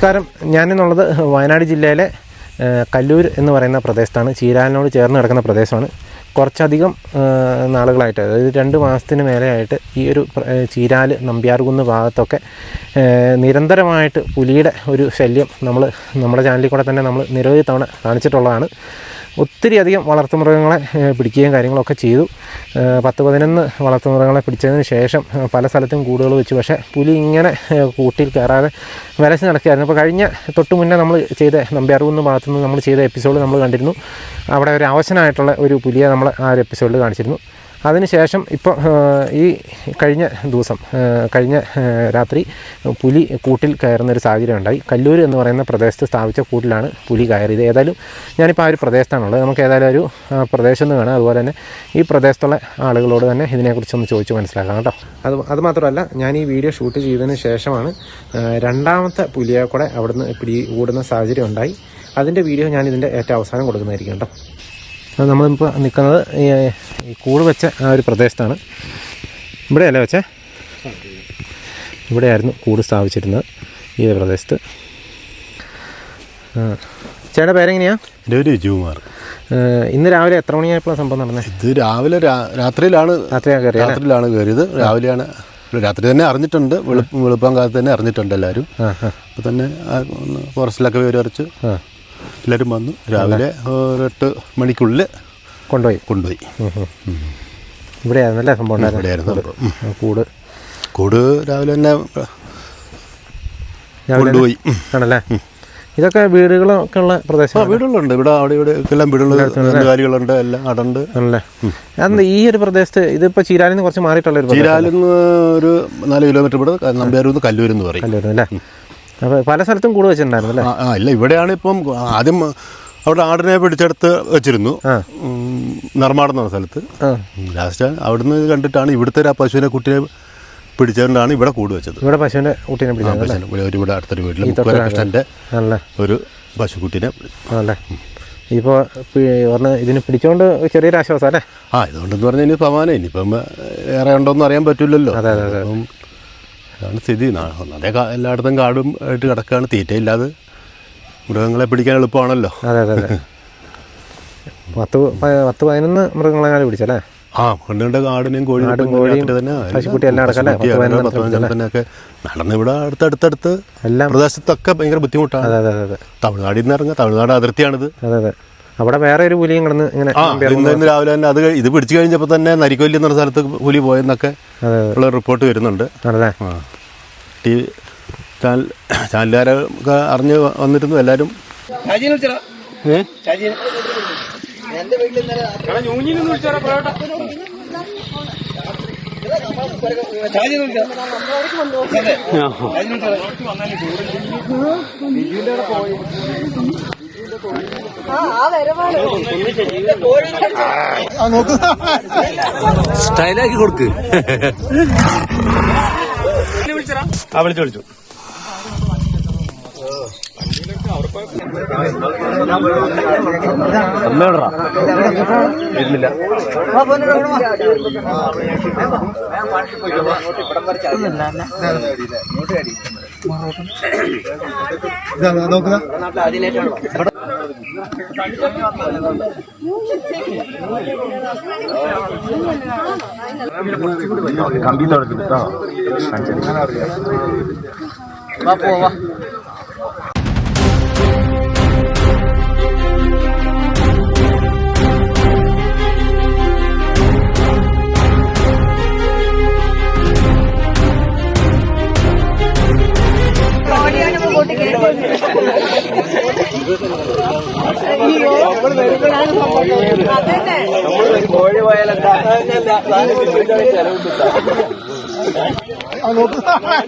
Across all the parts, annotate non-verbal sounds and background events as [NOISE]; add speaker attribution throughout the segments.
Speaker 1: നമസ്കാരം. ഞാനെന്നുള്ളത് വയനാട് ജില്ലയിലെ കല്ലൂർ എന്ന് പറയുന്ന പ്രദേശത്താണ്. ചീരാലിനോട് ചേർന്ന് കിടക്കുന്ന പ്രദേശമാണ്. കുറച്ചധികം നാളുകളായിട്ട് അതായത് രണ്ട് മാസത്തിന് മേലെയായിട്ട് ഈ ഒരു ചീരാൽ നമ്പ്യാർകുന്ന് ഭാഗത്തൊക്കെ നിരന്തരമായിട്ട് പുലിയുടെ ഒരു ശല്യം നമ്മൾ നമ്മുടെ ചാനലിൽ കൂടെ തന്നെ നമ്മൾ നിരവധി തവണ കാണിച്ചിട്ടുള്ളതാണ്. ഒത്തിരി അധികം വളർത്തുമൃഗങ്ങളെ മൃഗങ്ങളെ പിടിക്കുകയും കാര്യങ്ങളൊക്കെ ചെയ്തു. പത്ത് പതിനൊന്ന് വളർത്തുമൃഗങ്ങളെ പിടിച്ചതിന് ശേഷം പല സ്ഥലത്തും കൂടുകൾ വെച്ചു. പക്ഷേ പുലി ഇങ്ങനെ കൂട്ടിൽ കയറാതെ വരച്ച് നടക്കുകയായിരുന്നു. അപ്പോൾ കഴിഞ്ഞ തൊട്ട് മുന്നേ നമ്മൾ ചെയ്ത നമ്പ്യാർകുന്ന് ഭാഗത്തുനിന്ന് നമ്മൾ ചെയ്ത എപ്പിസോഡ് നമ്മൾ കണ്ടിരുന്നു. അവിടെ ഒരു അവശനായിട്ടുള്ള ഒരു പുലിയെ നമ്മൾ ആ ഒരു എപ്പിസോഡിൽ കാണിച്ചിരുന്നു. അതിനുശേഷം ഇപ്പോൾ ഈ കഴിഞ്ഞ ദിവസം കഴിഞ്ഞ രാത്രി പുലി കൂട്ടിൽ കയറുന്നൊരു സാഹചര്യം ഉണ്ടായി. കല്ലൂർ എന്ന് പറയുന്ന പ്രദേശത്ത് സ്ഥാപിച്ച കൂട്ടിലാണ് പുലി കയറിയത്. ഏതായാലും ഞാനിപ്പോൾ ആ ഒരു പ്രദേശത്താണുള്ളത്. നമുക്ക് ഏതായാലും ഒരു പ്രദേശം എന്ന് കാണാം. അതുപോലെ തന്നെ ഈ പ്രദേശത്തുള്ള ആളുകളോട് തന്നെ ഇതിനെക്കുറിച്ചൊന്ന് ചോദിച്ച് മനസ്സിലാക്കാം കേട്ടോ. അത് അത് മാത്രമല്ല ഞാൻ ഈ വീഡിയോ ഷൂട്ട് ചെയ്തതിന് ശേഷമാണ് രണ്ടാമത്തെ പുലിയെ കൂടെ അവിടുന്ന് പിടി കൂടുന്ന സാഹചര്യം ഉണ്ടായി. അതിന്റെ വീഡിയോ ഞാൻ ഇതിന്റെ ഏറ്റവും അവസാനം കൊടുക്കുന്നതായിരിക്കും കേട്ടോ. നമ്മളിപ്പോൾ നിൽക്കുന്നത് ഈ കൂട് വെച്ച ആ ഒരു പ്രദേശത്താണ്. ഇവിടെയല്ലേ വെച്ചേ? ഇവിടെയായിരുന്നു കൂട് സ്ഥാപിച്ചിരുന്നത് ഈ പ്രദേശത്ത്. ആ ചേട്ടാ പേരെങ്ങനെയാ?
Speaker 2: എന്റെ പേര് രജികുമാർ.
Speaker 1: ഇന്ന് രാവിലെ എത്ര മണിയായപ്പോഴാണ് സംഭവം നടന്നത്
Speaker 2: ഇത് രാവിലെ രാത്രിയിലാണ് രാത്രിയിലാണ് കയറിയത്. രാവിലെയാണ് രാത്രി തന്നെ അറിഞ്ഞിട്ടുണ്ട്. വെളുപ്പം വെളുപ്പം കാലത്ത് തന്നെ അറിഞ്ഞിട്ടുണ്ട് എല്ലാവരും. അപ്പോൾ തന്നെ ഫോറസ്റ്റിലൊക്കെ വിവരം അറിച്ച് എല്ലാവരും വന്നു. രാവിലെ ഒരു എട്ട് മണിക്കുള്ളിൽ
Speaker 1: കൊണ്ടുപോയി.
Speaker 2: കൊണ്ടുപോയി.
Speaker 1: ഇവിടെയായിരുന്നല്ലേ സംഭവം
Speaker 2: ഇവിടെയായിരുന്നു.
Speaker 1: കൂട്.
Speaker 2: കൂട്. രാവിലെ തന്നെ കൊണ്ടുപോയി.
Speaker 1: ആണല്ലേ? ഇതൊക്കെ വീടുകളൊക്കെ ഉള്ള പ്രദേശം
Speaker 2: വീടുകളുണ്ട്. ഇവിടെ അവിടെ ഇവിടെ എല്ലാം വീടുകൾ കാര്യങ്ങളുണ്ട് എല്ലാം അടണ്ട്.
Speaker 1: ആണല്ലേ? അന്ന് ഈ ഒരു പ്രദേശത്ത് ഇതിപ്പോ ചീരാലിൽ നിന്ന് കുറച്ച് മാറിയിട്ടുള്ള
Speaker 2: ചീരാലിൽ നിന്ന് ഒരു നാല് കിലോമീറ്റർ ഇവിടെ നമ്പ്യാരൂർ നിന്ന് കല്ലൂർ എന്ന് പറയും.
Speaker 1: കല്ലൂർ അല്ലേ? പല സ്ഥലത്തും കൂട് വെച്ചിട്ടുണ്ടായിരുന്നു അല്ലേ?
Speaker 2: ഇല്ല ഇവിടെയാണ് ഇപ്പം ആദ്യം അവിടെ ആടിനെ പിടിച്ചെടുത്ത് വെച്ചിരുന്നു.
Speaker 1: ആ.
Speaker 2: എന്ന സ്ഥലത്ത്. ലാസ്റ്റ് അവിടുന്ന് കണ്ടിട്ടാണ് ഇവിടുത്തെ ആ പശുവിനെ കുട്ടിയെ പിടിച്ചുകൊണ്ടാണ് ഇവിടെ കൂട് വെച്ചത്.
Speaker 1: ഇവിടെ പശുവിന്റെ കുട്ടീനെ പിടിച്ചത്
Speaker 2: ഇവിടെ അടുത്തൊരു വീട്ടിൽ
Speaker 1: കൃഷ്ണന്റെ
Speaker 2: ഒരു പശുക്കുട്ടിനെ
Speaker 1: അല്ലേ? ഇപ്പോൾ പറഞ്ഞ ഇതിന് പിടിച്ചോണ്ട് ചെറിയൊരു ആശ്വാസം അല്ലേ?
Speaker 2: ആ ഇതുകൊണ്ടെന്ന് പറഞ്ഞാൽ ഇനി സമാനം ഇനിയിപ്പം ഏറെ ഉണ്ടോയെന്ന് അറിയാൻ പറ്റില്ലല്ലോ
Speaker 1: അതെ, അതെ,
Speaker 2: അതാണ് സ്ഥിതി. ഒന്നാമതേ എല്ലായിടത്തും കാടും ആയിട്ട് കിടക്കുകയാണ് തീറ്റയില്ലാതെ മൃഗങ്ങളെ പിടിക്കാൻ എളുപ്പമാണല്ലോ.
Speaker 1: അതെ അതെ അതെ. പത്ത് പത്ത് പതിനൊന്ന് മൃഗങ്ങളെ പിടിച്ചല്ലേ?
Speaker 2: ആ കണ്ട് കാടിനെയും കോഴിയും
Speaker 1: പശുക്കുട്ടി എല്ലാം
Speaker 2: നടന്ന് ഇവിടെ അടുത്തടുത്തടുത്ത്
Speaker 1: എല്ലാം
Speaker 2: പ്രദേശത്തൊക്കെ ഭയങ്കര ബുദ്ധിമുട്ടാണ്.
Speaker 1: അതെ അതെ അതെ അതെ.
Speaker 2: തമിഴ്നാടിൽ നിന്ന് ഇറങ്ങുക തമിഴ്നാട് അതിർത്തിയാണിത്.
Speaker 1: അതെ അതെ. അവിടെ വേറെ ഒരു പുലിയും കിടന്ന് ഇങ്ങനെ
Speaker 2: ഇന്ന് രാവിലെ തന്നെ അത് ഇത് പിടിച്ചു കഴിഞ്ഞപ്പോൾ തന്നെ നരിക്കൊല്ലി എന്ന സ്ഥലത്ത് പുലി പോയെന്നൊക്കെ ഉള്ള റിപ്പോർട്ട് വരുന്നുണ്ട്. ടി വി ചാനൽ ചാനലുകാരൊക്കെ അറിഞ്ഞ് വന്നിരുന്നു എല്ലാവരും ഏ
Speaker 3: സ്റ്റൈലാക്കി കൊടുക്ക് ആ വിളിച്ചു വിളിച്ചു അമ്മയോടാ വരുന്നില്ല കമ്പി തുടച്ചിട്ടോ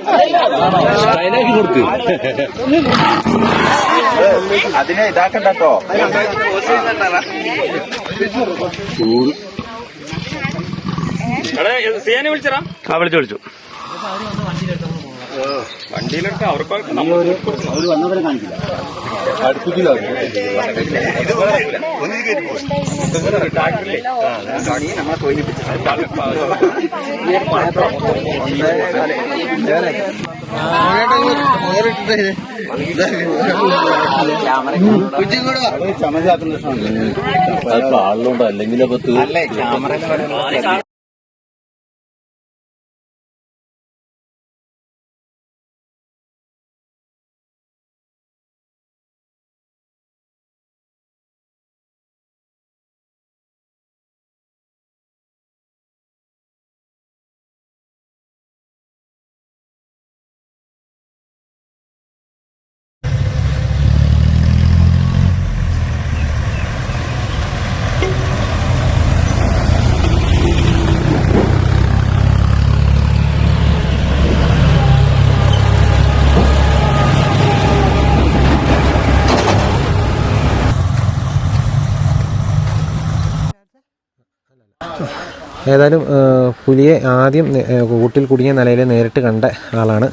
Speaker 3: സ്റ്റൈലാക്കി കൊടുക്ക്
Speaker 4: അതിനെ ഇതാക്കണ്ടോ സിയാനെ
Speaker 3: ആ വിളിച്ചു വിളിച്ചു.
Speaker 4: വണ്ടിയിലിട്ട് അവർക്ക്
Speaker 3: ആളിലുണ്ടോ അല്ലെങ്കിൽ അപ്പൊ
Speaker 1: ഏതായാലും പുലിയെ ആദ്യം കൂട്ടിൽ കുടുങ്ങിയ നിലയിൽ നേരിട്ട് കണ്ട ആളാണ്.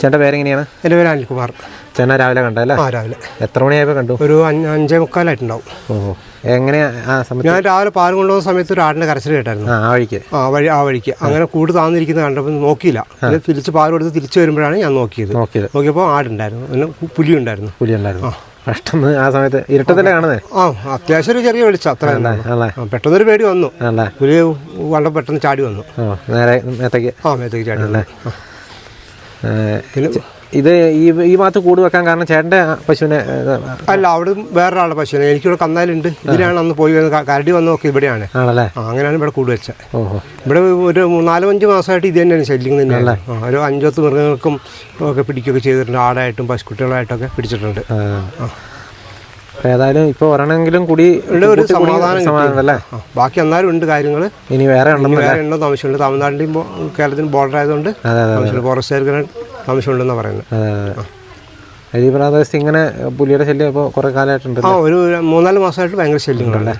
Speaker 1: ചേട്ടന്റെ പേരെങ്ങനെയാണ്?
Speaker 5: എന്റെ പേര് അനിൽകുമാർ.
Speaker 1: ചേട്ടൻ രാവിലെ കണ്ടല്ലേ
Speaker 5: ആ രാവിലെ.
Speaker 1: എത്ര മണിയായപ്പോൾ കണ്ടു?
Speaker 5: ഒരു അഞ്ച് മുക്കാലായിട്ടുണ്ടാവും.
Speaker 1: ഓ എങ്ങനെയാ ആ സമയത്ത്?
Speaker 5: ഞാൻ രാവിലെ പാൽ കൊണ്ടുപോകുന്ന സമയത്ത് ഒരു ആടിന്റെ കരച്ചിൽ കേട്ടായിരുന്നു.
Speaker 1: ആ ആ വഴിക്ക്.
Speaker 5: ആ വഴി ആ വഴിക്ക്. അങ്ങനെ കൂട് താന്നിരിക്കുന്ന കണ്ടപ്പോൾ നോക്കിയില്ല. പിന്നെ തിരിച്ച് പാൽ കൊടുത്ത് തിരിച്ചു വരുമ്പോഴാണ് ഞാൻ നോക്കിയത്.
Speaker 1: നോക്കിയത്.
Speaker 5: നോക്കിയപ്പോൾ ആടുണ്ടായിരുന്നു. പിന്നെ പുലി ഉണ്ടായിരുന്നു
Speaker 1: പുലി ഉണ്ടായിരുന്നു പെട്ടെന്ന് ആ സമയത്ത് ഇരുട്ടത്തിലെ കാണുന്നേ
Speaker 5: ആ അത്യാവശ്യം ഒരു ചെറിയ വെളിച്ചം അത്ര പെട്ടെന്ന് പെട്ടെന്നൊരു പേടി വന്നു. ഒരു വളരെ പെട്ടെന്ന് ചാടി വന്നു.
Speaker 1: നേരെ മേത്തേക്ക്.
Speaker 5: ആ മേത്തേക്ക് ചാടി. പിന്നെ
Speaker 1: ഇത് ഈ ഈ ഭാഗത്ത് കൂട് വെക്കാൻ കാരണം ചേട്ടന്റെ പശുവിനെ
Speaker 5: അല്ല അവിടെ വേറൊരാളുടെ പശുവിനെ. എനിക്കിവിടെ കന്നാലുണ്ട്. ഇതിലാണ് അന്ന് പോയി വന്ന് കരടി വന്ന് നോക്കി ഇവിടെയാണ്.
Speaker 1: ആണല്ലേ?
Speaker 5: അങ്ങനെയാണ് ഇവിടെ കൂട് വെച്ചത്. ഇവിടെ ഒരു നാലോ അഞ്ച് മാസമായിട്ട് ഇത് തന്നെയാണ് ശല്യം തന്നെയാണ്. ആ, ഒരു അഞ്ചൊത്ത് മൃഗങ്ങൾക്കും ഒക്കെ പിടിക്കുകയൊക്കെ ചെയ്തിട്ടുണ്ട്. ആടായിട്ടും പശുക്കുട്ടികളായിട്ടൊക്കെ പിടിച്ചിട്ടുണ്ട്.
Speaker 1: ഏതായാലും ഇപ്പോൾ ഒരെണ്ണെങ്കിലും കൂടി
Speaker 5: ഒരു സമാധാനം
Speaker 1: അല്ലേ
Speaker 5: ബാക്കി എന്നാലും ഉണ്ട് കാര്യങ്ങൾ
Speaker 1: ഇനി വേറെ ഉണ്ടെന്നല്ല?
Speaker 5: വേറെ ഉണ്ടോ താമസിച്ചുണ്ട് തമിഴ്നാടിന്റെയും കേരളത്തിനും ബോർഡർ ആയതുകൊണ്ട് ഫോറസ്റ്റ് ഫോറസ്റ്റുകാർക്ക് ആവശ്യമുണ്ടെന്നാണ് പറയുന്നത്.
Speaker 1: ഈ പ്രദേശത്ത് ഇങ്ങനെ പുലിയുടെ ശല്യം ഇപ്പോൾ കുറേ കാലമായിട്ടുണ്ട്
Speaker 5: ആ ഒരു മൂന്നാൽ മാസമായിട്ട് ഭയങ്കര ശല്യങ്ങളല്ലേ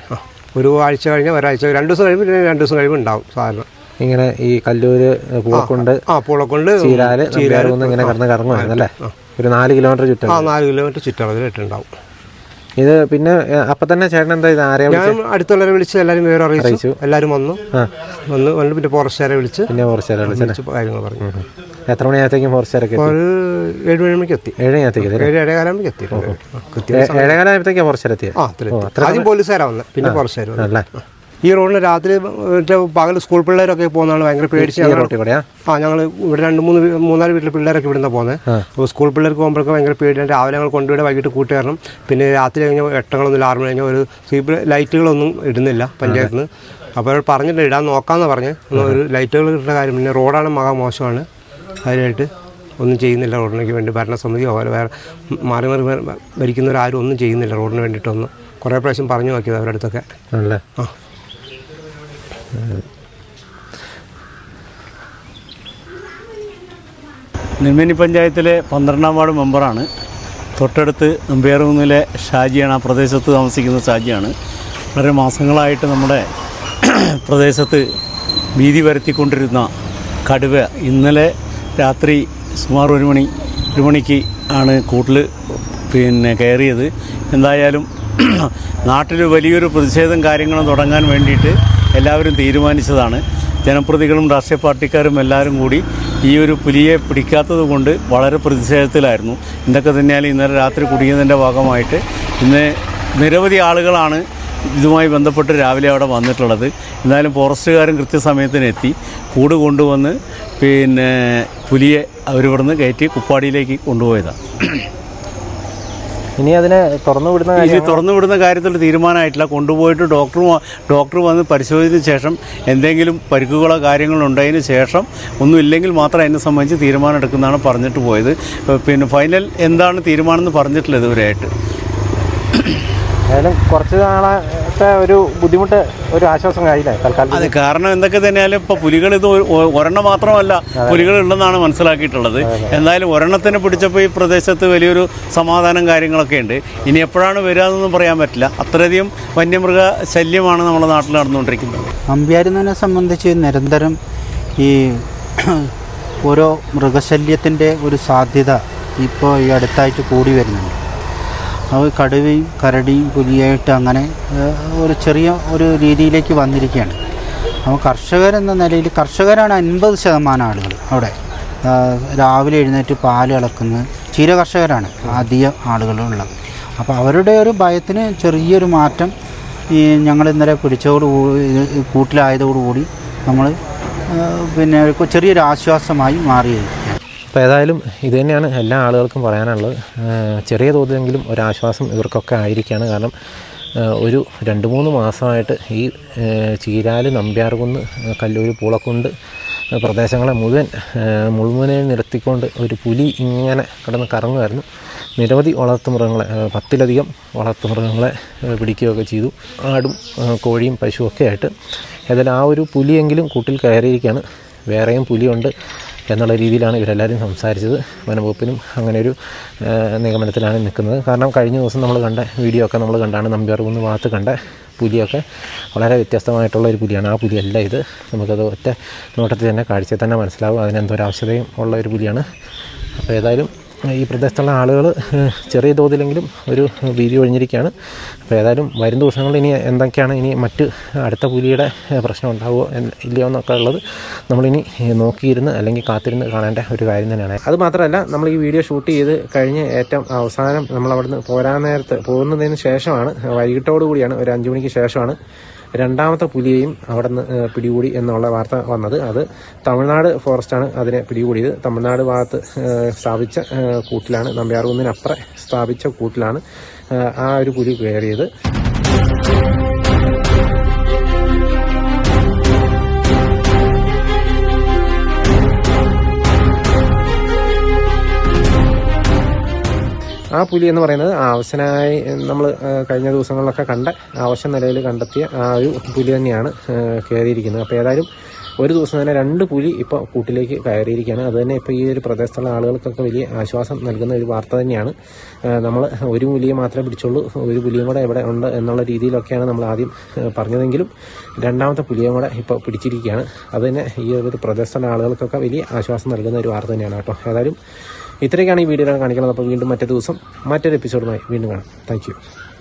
Speaker 5: ഒരു ആഴ്ച കഴിഞ്ഞാൽ ഒരാഴ്ച രണ്ട് ദിവസം കഴിയുമ്പോൾ പിന്നെ രണ്ട് ദിവസം കഴിയുമ്പോൾ ഉണ്ടാവും സാധാരണ.
Speaker 1: ഇങ്ങനെ ഈ കല്ലൂര് പൂളക്കൊണ്ട്
Speaker 5: ആ പൂളക്കൊണ്ട്
Speaker 1: ചീരാൽ ചീരാൽ ഇങ്ങനെ കടന്ന് കറങ്ങുമായിരുന്നു അല്ലേ ഒരു നാല് കിലോമീറ്റർ ചുറ്റും
Speaker 5: ആ നാല് കിലോമീറ്റർ ചുറ്റളവിലിട്ടുണ്ടാവും
Speaker 1: ഇത് പിന്നെ അപ്പൊ തന്നെ ചേട്ടൻ എന്താ ഇത് ആരെയാ
Speaker 5: ഞാൻ അടുത്തുള്ളവരെ വിളിച്ച് എല്ലാവരും വിവരം അറിയിച്ചു. എല്ലാവരും വന്നു. വന്നു വന്ന് പിന്നെ ഫോറസ്റ്റുകാരെ വിളിച്ച്
Speaker 1: പിന്നെ ഫോറസ്റ്റുകാരെ
Speaker 5: വിളിച്ച് കാര്യങ്ങൾ പറഞ്ഞു.
Speaker 1: എത്ര മണിയാകത്തേക്കും ഫോറസ്റ്റ്
Speaker 5: ഇറക്കി
Speaker 1: എത്തി?
Speaker 5: ഒരു ഏഴ് മണിക്ക് എത്തി.
Speaker 1: ഏഴ് മണിയാകത്തേക്ക് എത്തി
Speaker 5: ഏഴ് ഏഴേകാലാകുമ്പോൾ
Speaker 1: ഏ- ഏഴേകാലായപ്പോഴത്തേക്കാണ് ഫോറസ്റ്റുകാർ എത്തിയത്?
Speaker 5: ആദ്യം പോലീസുകാരാ വന്നത് പിന്നെ ഫോറസ്റ്റുകാർ
Speaker 1: അല്ലേ?
Speaker 5: ഈ റോഡിന് രാത്രി പകൽ സ്കൂൾ പിള്ളേരൊക്കെ പോകുന്നതാണ് ഭയങ്കര പേടിച്ച് ആ ഞങ്ങൾ ഇവിടെ രണ്ട് മൂന്ന് മൂന്നാൽ വീട്ടിലെ പിള്ളേരൊക്കെ ഇവിടുന്ന് പോകുന്നത് അപ്പോൾ സ്കൂൾ പിള്ളേർക്ക് പോകുമ്പോഴൊക്കെ ഭയങ്കര പേടിയാണ്. രാവിലെ ഞങ്ങൾ കൊണ്ടുപോയി വൈകിട്ട് കൂട്ടുകയറണം പിന്നെ രാത്രി കഴിഞ്ഞാൽ എട്ടങ്ങളൊന്നും ആറ് മണി കഴിഞ്ഞാൽ ഒരു സീപ്പ് ലൈറ്റുകളൊന്നും ഇടുന്നില്ല പഞ്ചായത്തിന് അപ്പോൾ അവർ പറഞ്ഞിട്ട് ഇടാൻ നോക്കാമെന്ന് പറഞ്ഞ്. ഒരു ലൈറ്റുകൾ ഇടേണ്ട കാര്യം പിന്നെ റോഡാണ് മഹാ മോശമാണ്. അതിനായിട്ട് ഒന്നും ചെയ്യുന്നില്ല റോഡിനേക്ക് വേണ്ടി ഭരണസമിതി അതുപോലെ വേറെ മാറി മാറി ഭരിക്കുന്നവരാരും ഒന്നും ചെയ്യുന്നില്ല റോഡിന് വേണ്ടിയിട്ടൊന്നും. കുറേ പ്രാവശ്യം പറഞ്ഞു നോക്കിയത് അവരുടെ അടുത്തൊക്കെ.
Speaker 1: ആണല്ലേ?
Speaker 5: ആ.
Speaker 6: നെന്മിനി പഞ്ചായത്തിലെ പന്ത്രണ്ടാം വാർഡ് മെമ്പറാണ്. തൊട്ടടുത്ത് നമ്പ്യാർകുന്നിലെ ഷാജിയാണ്. ആ പ്രദേശത്ത് താമസിക്കുന്ന ഷാജിയാണ്. വളരെ മാസങ്ങളായിട്ട് നമ്മുടെ പ്രദേശത്ത് ഭീതി വരുത്തിക്കൊണ്ടിരുന്ന കടുവ ഇന്നലെ രാത്രി സുമാർ ഒരു മണി ഒരു മണിക്ക് ആണ് കൂട്ടിൽ പിന്നെ കയറിയത്. എന്തായാലും [CLEARS THROAT] നാട്ടിൽ വലിയൊരു പ്രതിഷേധം കാര്യങ്ങളും തുടങ്ങാൻ വേണ്ടിയിട്ട് എല്ലാവരും തീരുമാനിച്ചതാണ്. ജനപ്രതികളും രാഷ്ട്രീയ പാർട്ടിക്കാരും എല്ലാവരും കൂടി ഈ ഒരു പുലിയെ പിടിക്കാത്തത് കൊണ്ട് വളരെ പ്രതിഷേധത്തിലായിരുന്നു. ഇതൊക്കെ തന്നെയാലും ഇന്നലെ രാത്രി കുടുങ്ങിയതിന്റെ ഭാഗമായിട്ട്. ഇന്ന് നിരവധി ആളുകളാണ് ഇതുമായി ബന്ധപ്പെട്ട് രാവിലെ അവിടെ വന്നിട്ടുള്ളത്. എന്നാലും ഫോറസ്റ്റുകാരും കൃത്യസമയത്തിന് എത്തി. കൂട് കൊണ്ടുവന്ന് പിന്നെ പുലിയെ അവരിവിടുന്ന് കയറ്റി കുപ്പാടിയിലേക്ക് കൊണ്ടുപോയതാണ്
Speaker 1: ഇനി അതിനെ തുറന്നു വിടുന്ന
Speaker 6: ഇനി
Speaker 1: തുറന്നുവിടുന്ന
Speaker 6: തുറന്നു വിടുന്ന കാര്യത്തിൽ തീരുമാനമായിട്ടില്ല. കൊണ്ടുപോയിട്ട് ഡോക്ടർ ഡോക്ടർ വന്ന് പരിശോധിച്ച ശേഷം എന്തെങ്കിലും പരിക്കുകളോ കാര്യങ്ങളോ ഉണ്ടായതിന് ശേഷം ഒന്നും ഇല്ലെങ്കിൽ മാത്രം എന്നെ സംബന്ധിച്ച് തീരുമാനം എടുക്കുന്നതാണ് പറഞ്ഞിട്ട് പോയത്. പിന്നെ ഫൈനൽ എന്താണ് തീരുമാനം എന്ന് പറഞ്ഞിട്ടില്ല ഇതുവരെയായിട്ട്.
Speaker 1: ഏതായാലും കുറച്ച് നാളത്തെ ഒരു ബുദ്ധിമുട്ട് ഒരു ആശ്വാസം കഴിയില്ലേ തൽക്കാലം
Speaker 6: അത് കാരണം എന്തൊക്കെ തന്നെയാലും ഇപ്പോൾ പുലികൾ ഇത് ഒരെണ്ണം മാത്രമല്ല പുലികൾ ഉണ്ടെന്നാണ് മനസ്സിലാക്കിയിട്ടുള്ളത്. എന്തായാലും ഒരെണ്ണത്തിന് പിടിച്ചപ്പോൾ ഈ പ്രദേശത്ത് വലിയൊരു സമാധാനം കാര്യങ്ങളൊക്കെ ഉണ്ട്. ഇനി എപ്പോഴാണ് വരിക എന്നൊന്നും പറയാൻ പറ്റില്ല. അത്രയധികം വന്യമൃഗ ശല്യമാണ് നമ്മുടെ നാട്ടിൽ നടന്നുകൊണ്ടിരിക്കുന്നത്.
Speaker 7: അമ്പ്യാരുന്നതിനെ സംബന്ധിച്ച് നിരന്തരം ഈ ഓരോ മൃഗശല്യത്തിന്റെ ഒരു സാധ്യത ഇപ്പോൾ ഈ അടുത്തായിട്ട് കൂടി വരുന്നുണ്ട്. അത് കടുവയും കരടിയും പുലിയായിട്ട് അങ്ങനെ ഒരു ചെറിയ ഒരു രീതിയിലേക്ക് വന്നിരിക്കുകയാണ്. അപ്പോൾ കർഷകരെന്ന നിലയിൽ കർഷകരാണ് അൻപത് ശതമാനം ആളുകൾ അവിടെ. രാവിലെ എഴുന്നേറ്റ് പാൽ ഇളക്കുന്നത് ചീര കർഷകരാണ് അധികം ആളുകളുള്ളത് അപ്പോൾ അവരുടെ ഒരു ഭയത്തിന് ചെറിയൊരു മാറ്റം ഈ ഞങ്ങൾ ഇന്നലെ പിടിച്ചതോട് കൂടി കൂട്ടിലായതോടുകൂടി നമ്മൾ പിന്നെ ചെറിയൊരു ആശ്വാസമായി മാറിയിരിക്കുകയാണ്.
Speaker 1: അപ്പോൾ ഏതായാലും ഇത് തന്നെയാണ് എല്ലാ ആളുകൾക്കും പറയാനുള്ളത്. ചെറിയ തോതിലെങ്കിലും ഒരാശ്വാസം ഇവർക്കൊക്കെ ആയിരിക്കുകയാണ് കാരണം ഒരു രണ്ട് മൂന്ന് മാസമായിട്ട് ഈ ചീരാൽ നമ്പ്യാർകുന്ന് കല്ലൂർ പൂളക്കുണ്ട് പ്രദേശങ്ങളെ മുഴുവൻ മുഴുവനെ നിർത്തിക്കൊണ്ട് ഒരു പുലി ഇങ്ങനെ കിടന്ന് കറങ്ങുമായിരുന്നു. നിരവധി വളർത്തുമൃഗങ്ങളെ പത്തിലധികം വളർത്തുമൃഗങ്ങളെ മൃഗങ്ങളെ പിടിക്കുകയൊക്കെ ചെയ്തു. ആടും കോഴിയും പശുവൊക്കെ ആയിട്ട്. ഏതായാലും ആ ഒരു പുലിയെങ്കിലും കൂട്ടിൽ കയറിയിരിക്കുകയാണ്. വേറെയും പുലിയുണ്ട്. എന്നുള്ള രീതിയിലാണ് ഇവരെല്ലാവരും സംസാരിച്ചത്. വനംവകുപ്പിനും അങ്ങനെ ഒരു നിഗമനത്തിലാണ് നിൽക്കുന്നത്. കാരണം കഴിഞ്ഞ ദിവസം നമ്മൾ കണ്ട വീഡിയോ ഒക്കെ നമ്മൾ കണ്ടാണ് നമ്പ്യാർകുന്ന് ഭാഗത്ത് കണ്ട പുലിയൊക്കെ വളരെ വ്യത്യസ്തമായിട്ടുള്ള ഒരു പുലിയാണ്. ആ പുലിയല്ല ഇത്. നമുക്കത് ഒറ്റ നോട്ടത്തിൽ തന്നെ കാഴ്ചയിൽ തന്നെ മനസ്സിലാവും. അതിനെന്തൊരാവശ്യതയും ഉള്ള ഒരു പുലിയാണ്. അപ്പോൾ ഏതായാലും ഈ പ്രദേശത്തുള്ള ആളുകൾ ചെറിയ തോതിലെങ്കിലും ഒരു ഭീതി ഒഴിഞ്ഞിരിക്കുകയാണ്. അപ്പോൾ ഏതായാലും വരും ദിവസങ്ങളിൽ ഇനി എന്തൊക്കെയാണ് ഇനി മറ്റ് അടുത്ത പുലിയുടെ പ്രശ്നം ഉണ്ടാവുമോ ഇല്ലയോ എന്നൊക്കെ ഉള്ളത് നമ്മളിനി നോക്കിയിരുന്ന് അല്ലെങ്കിൽ കാത്തിരുന്ന് കാണേണ്ട ഒരു കാര്യം തന്നെയാണ്. അത് മാത്രമല്ല നമ്മൾ ഈ വീഡിയോ ഷൂട്ട് ചെയ്ത് കഴിഞ്ഞ് ഏറ്റവും അവസാനം നമ്മൾ അവിടുന്ന് പോരാൻ നേരത്ത് പോകുന്നതിന് ശേഷമാണ് വൈകിട്ടോടു കൂടിയാണ് ഒരു അഞ്ചു മണിക്ക് ശേഷമാണ് രണ്ടാമത്തെ പുലിയെയും അവിടെ നിന്ന് പിടികൂടി എന്നുള്ള വാർത്ത വന്നത്. അത് തമിഴ്നാട് ഫോറസ്റ്റാണ് അതിനെ പിടികൂടിയത്. തമിഴ്നാട് ഭാഗത്ത് സ്ഥാപിച്ച കൂട്ടിലാണ് കൂട്ടിലാണ് നമ്പ്യാർകുന്നിനപ്പുറം സ്ഥാപിച്ച കൂട്ടിലാണ് ആ ഒരു പുലി കയറിയത്. ആ പുലി എന്ന് പറയുന്നത് ആവശ്യനായി നമ്മൾ കഴിഞ്ഞ ദിവസങ്ങളിലൊക്കെ കണ്ട ആവശ്യ നിലയിൽ കണ്ടെത്തിയ ആ ഒരു പുലി തന്നെയാണ് കയറിയിരിക്കുന്നത്. അപ്പോൾ ഏതായാലും ഒരു ദിവസം തന്നെ രണ്ട് പുലി ഇപ്പോൾ കൂട്ടിലേക്ക് കയറിയിരിക്കുകയാണ്. അതുതന്നെ ഇപ്പോൾ ഈ ഒരു പ്രദേശത്തുള്ള ആളുകൾക്കൊക്കെ വലിയ ആശ്വാസം നൽകുന്ന ഒരു വാർത്ത തന്നെയാണ്. നമ്മൾ ഒരു പുലിയെ മാത്രമേ പിടിച്ചുള്ളൂ ഒരു പുലിയും കൂടെ എവിടെ ഉണ്ട് എന്നുള്ള രീതിയിലൊക്കെയാണ് നമ്മൾ ആദ്യം പറഞ്ഞതെങ്കിലും രണ്ടാമത്തെ പുലിയും കൂടെ ഇപ്പോൾ പിടിച്ചിരിക്കുകയാണ്. അതുതന്നെ ഈ ഒരു പ്രദേശത്തുള്ള ആളുകൾക്കൊക്കെ വലിയ ആശ്വാസം നൽകുന്ന ഒരു വാർത്ത തന്നെയാണ് കേട്ടോ. ഏതായാലും ഇത്രയൊക്കെയാണ് ഈ വീഡിയോ കാണിക്കുന്നത്. അപ്പോൾ വീണ്ടും മറ്റേ ദിവസം മറ്റൊരു എപ്പിസോഡുമായി വീണ്ടും കാണാം. താങ്ക്